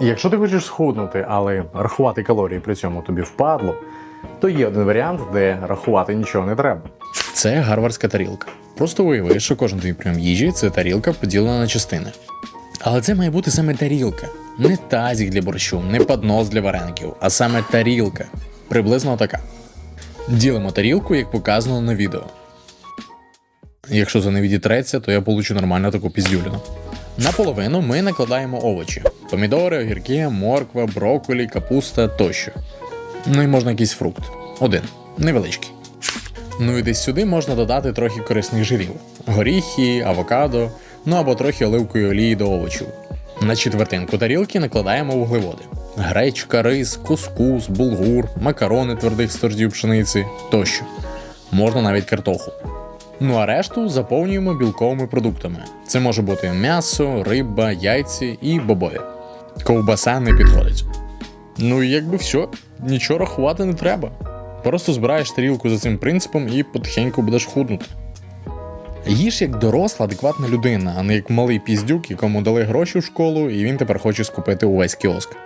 Якщо ти хочеш схуднути, але рахувати калорії при цьому тобі впадло, то є один варіант, де рахувати нічого не треба. Це гарвардська тарілка. Просто уяви, що кожен твій прийом їжі це тарілка поділена на частини. Але це має бути саме тарілка. Не тазік для борщу, не поднос для вареників, а саме тарілка. Приблизно така. Ділимо тарілку, як показано на відео. Якщо це не відітреться, то я получу нормально таку піздюліну. Наполовину ми накладаємо овочі: помідори, огірки, морква, брокколі, капуста тощо. Ну і можна якийсь фрукт. Один. Невеличкий. Ну і десь сюди можна додати трохи корисних жирів: горіхи, авокадо, ну або трохи оливкової олії до овочів. На четвертинку тарілки накладаємо вуглеводи: гречка, рис, кускус, булгур, макарони твердих сортів пшениці тощо. Можна навіть картоху. Ну а решту заповнюємо білковими продуктами. Це може бути м'ясо, риба, яйці і бобові. Ковбаса не підходить. Ну і якби все, нічого рахувати не треба. Просто збираєш тарілку за цим принципом і потихеньку будеш худнути. Їж як доросла, адекватна людина, а не як малий піздюк, якому дали гроші в школу, і він тепер хоче скупити увесь кіоск.